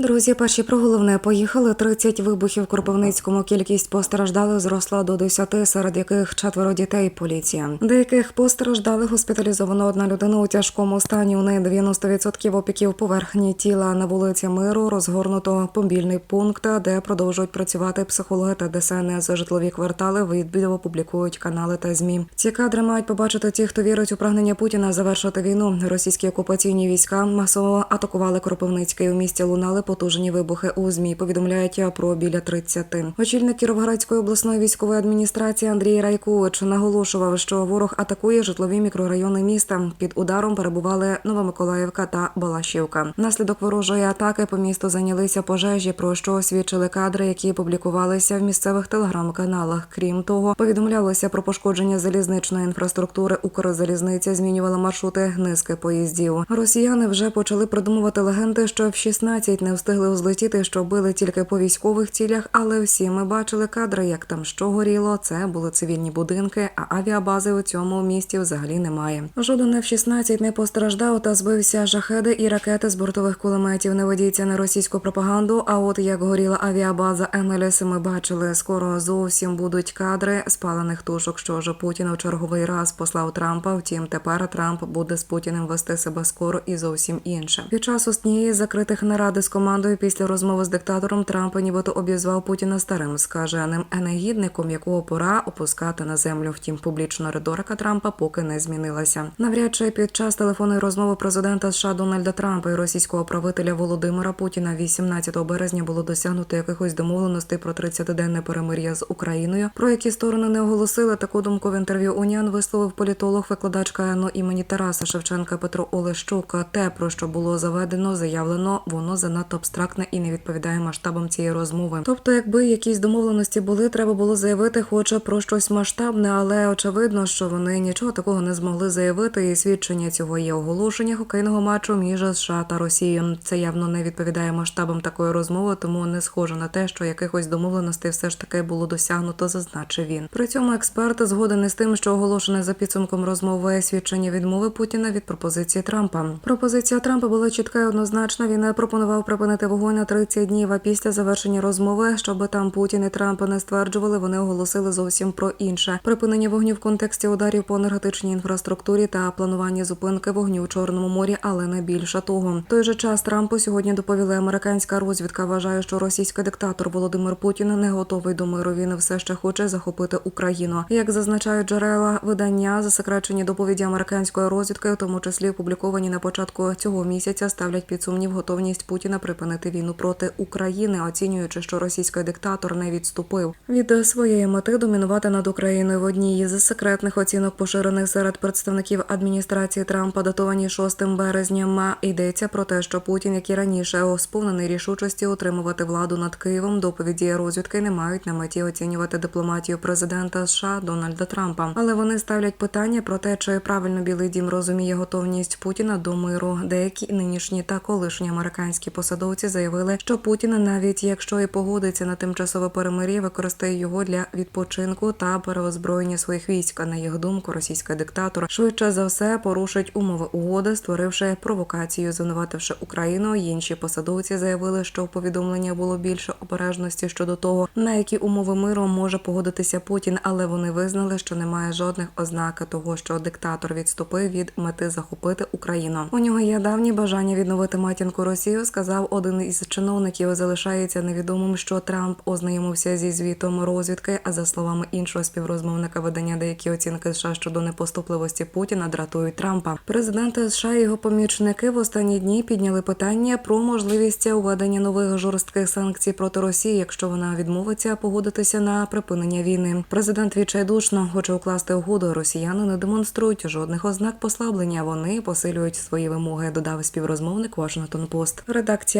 Друзі, перші про головне поїхали. 30 вибухів в Кропивницькому. Кількість постраждалих зросла до 10, серед яких четверо дітей. Поліція. Деяких постраждалих госпіталізовано одна людина у тяжкому стані. У неї 90% опіків поверхні тіла на вулиці Миру. Розгорнуто мобільний пункт, де продовжують працювати психологи та ДСНС. Житлові квартали відео публікують канали та змі. Ці кадри мають побачити ті, хто вірить у прагнення Путіна завершити війну. Російські окупаційні війська масово атакували Кропивницький у місті. Лунали потужні вибухи у змі. Повідомляють про біля 30. Очільник Кіровоградської обласної військової адміністрації Андрій Райкович наголошував, що ворог атакує житлові мікрорайони міста. Під ударом перебували Новомиколаївка та Балашівка. Внаслідок ворожої атаки по місту зайнялися пожежі, про що свідчили кадри, які публікувалися в місцевих телеграм-каналах. Крім того, повідомлялося про пошкодження залізничної інфраструктури. Укрзалізниця змінювала маршрути низки поїздів. Росіяни вже почали придумувати легенди, що в 16 не встигли взлетіти, що били тільки по військових цілях. Але всі ми бачили кадри, як там що горіло. Це були цивільні будинки, а авіабази у цьому місті взагалі немає. Жоден F-16 не постраждав та збився жахеди і ракети з бортових кулеметів. Не ведіться на російську пропаганду. А от як горіла авіабаза МЛС, ми бачили. Скоро зовсім будуть кадри спалених тушок. Що ж Путін у черговий раз послав Трампа. Втім, тепер Трамп буде з Путіним вести себе скоро і зовсім інше. Під час однієї закритих наради з командою після розмови з диктатором Трамп нібито обізвав Путіна старим скаженим негідником, якого пора опускати на землю. Втім, публічна риторика Трампа поки не змінилася. Навряд чи під час телефонної розмови президента США Дональда Трампа і російського правителя Володимира Путіна 18 березня було досягнуто якихось домовленостей про 30-денне перемир'я з Україною, про які сторони не оголосили. Таку думку в інтерв'ю Уніан висловив політолог, викладач КНУ імені Тараса Шевченка Петро Олещук. Те, про що було заведено, заявлено, воно занадто абстрактне і не відповідає масштабам цієї розмови. Тобто, якби якісь домовленості були, треба було заявити, хоча про щось масштабне, але очевидно, що вони нічого такого не змогли заявити. І свідчення цього є оголошення хокейного матчу між США та Росією. Це явно не відповідає масштабам такої розмови, тому не схоже на те, що якихось домовленостей все ж таки було досягнуто, зазначив він. При цьому експерт згоден із тим, що оголошене за підсумком розмови свідчення відмови Путіна від пропозиції Трампа. Пропозиція Трампа була чітка і однозначна. Він пропонував припинити вогонь на 30 днів. А після завершення розмови, щоб там Путін і Трамп не стверджували, вони оголосили зовсім про інше припинення вогню в контексті ударів по енергетичній інфраструктурі та планування зупинки вогню у Чорному морі, але не більше того. В той же час Трампу сьогодні доповіли американська розвідка. Вважає, що російський диктатор Володимир Путін не готовий до миру. Він все ще хоче захопити Україну. Як зазначають джерела видання, засекречені доповіді американської розвідки, в тому числі опубліковані на початку цього місяця, ставлять під сумнів готовність Путіна припинити війну проти України, оцінюючи, що російський диктатор не відступив від своєї мети домінувати над Україною в одній із секретних оцінок, поширених серед представників адміністрації Трампа, датовані 6 березня. Йдеться про те, що Путін, як і раніше, сповнений рішучості утримувати владу над Києвом. Доповіді розвідки не мають на меті оцінювати дипломатію президента США Дональда Трампа, але вони ставлять питання про те, чи правильно Білий Дім розуміє готовність Путіна до миру. Деякі нинішні та колишні американські посадовці заявили, що Путін, навіть якщо і погодиться на тимчасове перемир'я, використає його для відпочинку та переозброєння своїх військ. А на їх думку, російський диктатор швидше за все порушить умови угоди, створивши провокацію, звинувативши Україну. Інші посадовці заявили, що в повідомленні було більше обережності щодо того, на які умови миру може погодитися Путін, але вони визнали, що немає жодних ознак того, що диктатор відступив від мети захопити Україну. У нього є давні бажання відновити матінку Росію. Сказав один із чиновників. Залишається невідомим, що Трамп ознайомився зі звітом розвідки. А за словами іншого співрозмовника видання, деякі оцінки США щодо непоступливості Путіна дратують Трампа. Президент США і його помічники в останні дні підняли питання про можливість уведення нових жорстких санкцій проти Росії, якщо вона відмовиться погодитися на припинення війни. Президент відчайдушно хоче укласти угоду. Росіяни не демонструють жодних ознак послаблення. Вони посилюють свої вимоги. Додав співрозмовник Washington Post. Редакція